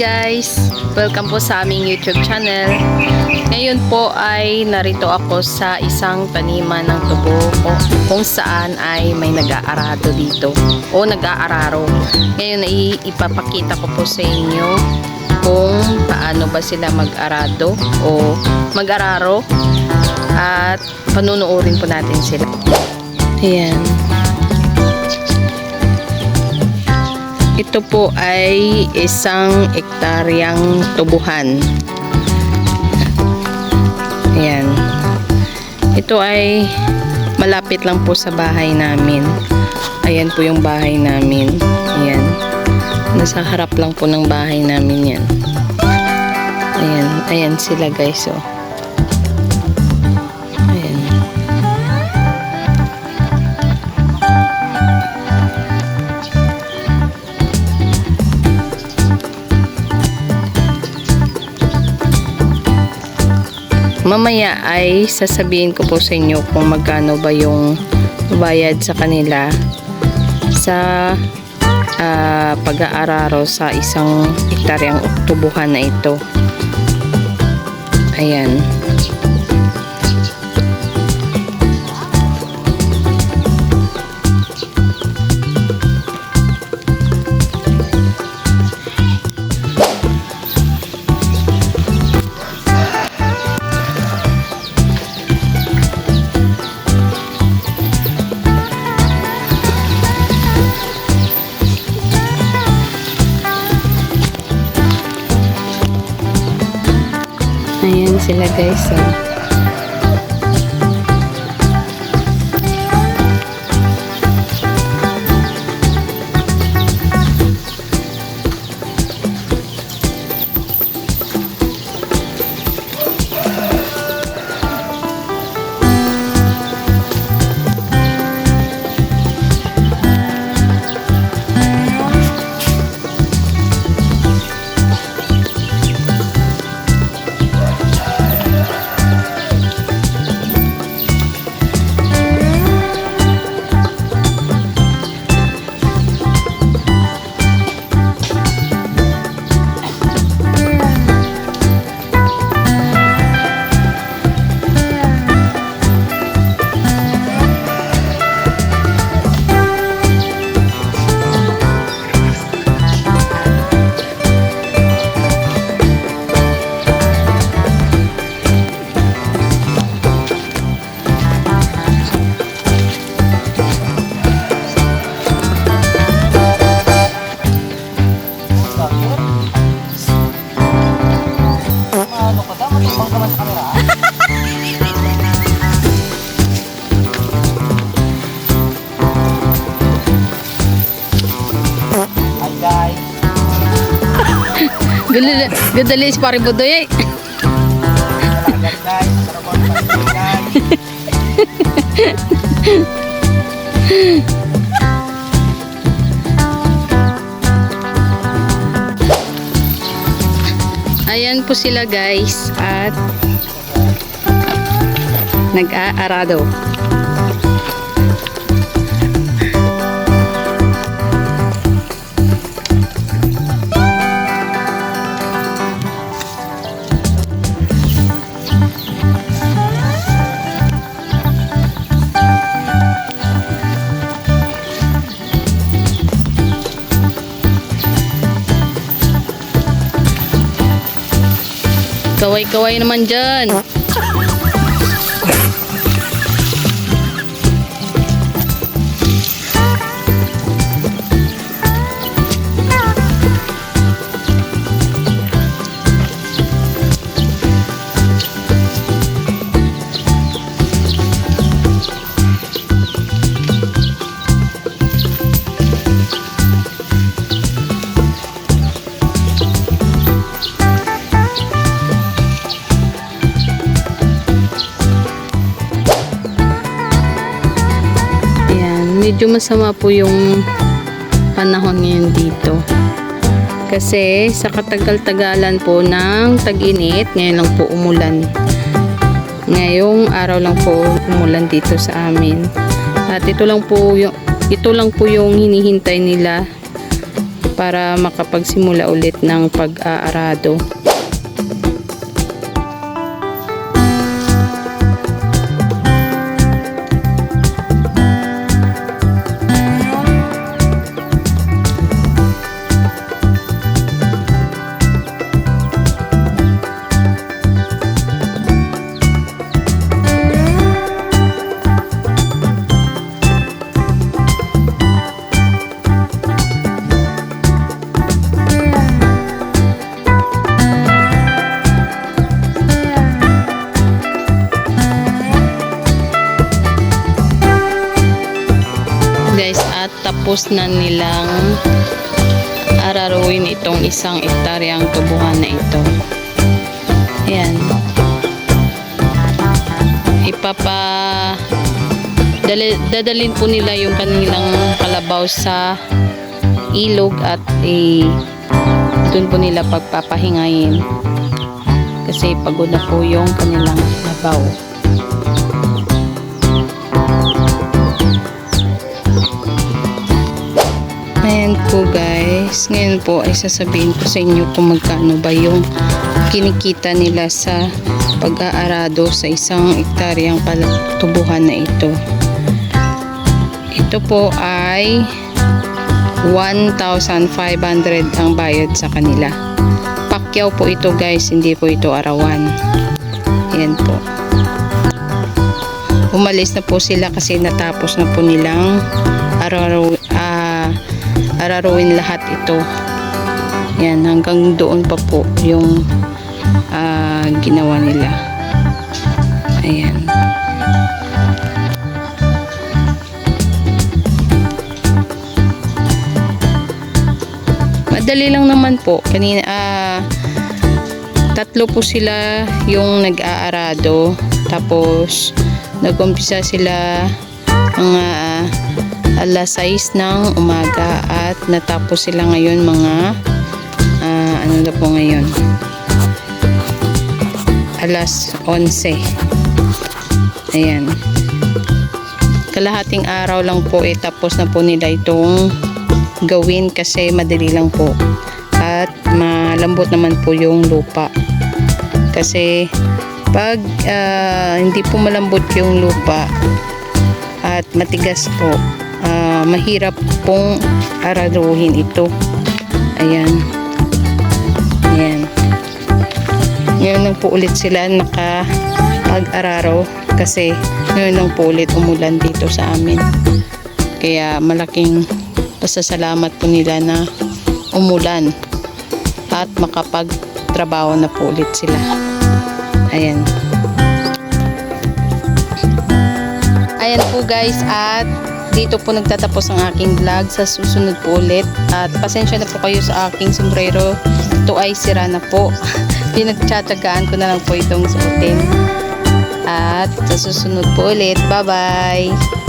guys! Welcome po sa aming YouTube channel. Ngayon po ay narito ako sa isang taniman ng tubo kung, saan ay may nag-aarado dito o nag-aararo. Ngayon ay ipapakita ko po sa inyo kung paano ba sila mag-arado o mag-araro at panunuorin po natin sila. Ayan. Ito po ay isang ektaryang tubuhan. Ayan. Ito ay malapit lang po sa bahay namin. Ayan po yung bahay namin. Ayan. Nasa harap lang po ng bahay namin yan. Ayan. Ayan sila guys. Oh. Mamaya ay sasabihin ko po sa inyo kung magkano ba yung bayad sa kanila sa ah, pag-aararo sa isang hektaryang tubuhan na ito. Ayan. Sila guys. Oh. Gudali, gudali si pare Budoy. eh. Ayan po sila guys at nag-aarado. Kaway-kaway naman dyan. Medyo masama po yung panahon ngayon dito. Kasi sa katagal-tagalan po ng tag-init, ngayon lang po umulan. Ngayong araw lang po umulan dito sa amin. At ito lang po yung ito lang po yung hinihintay nila para makapagsimula ulit ng pag-aarado. Tapos na nilang araruin itong isang ektaryang tubuhan na ito. Ayan. Ipapa dali, dadalin po nila yung kanilang kalabaw sa ilog at eh, doon po nila pagpapahingayin. Kasi pagod na po yung kanilang labaw po guys. Ngayon po ay sasabihin ko sa inyo kung magkano ba yung kinikita nila sa pag-aarado sa isang ektaryang tubuhan na ito. Ito po ay 1,500 ang bayad sa kanila. Pakyaw po ito guys, hindi po ito arawan. Ayan po. Umalis na po sila kasi natapos na po nilang araw, araruin lahat ito. Yan, hanggang doon pa po yung ah, ginawa nila. Ayan. Madali lang naman po. Kanina, ah, tatlo po sila yung nag-aarado. Tapos, nag-umpisa sila mga alas 6 ng umaga at natapos sila ngayon mga ah, ano na po ngayon? Alas 11 ayan. Kalahating araw lang po eh tapos na po nila itong gawin kasi madali lang po. At malambot naman po yung lupa. Kasi pag ah, hindi po malambot yung lupa at matigas po ah, mahirap pong araruhin ito. Ayan. Ayan. Ngayon lang po ulit sila naka pag-araro kasi ngayon lang po ulit umulan dito sa amin. Kaya malaking pasasalamat po nila na umulan at makapagtrabaho na po ulit sila. Ayan. Ayan po guys at dito po nagtatapos ang aking vlog. Sa susunod po ulit. At pasensya na po kayo sa aking sombrero. Ito ay sira na po. Pinagtsatsagaan ko na lang po itong suotin. At sa susunod po ulit. Bye bye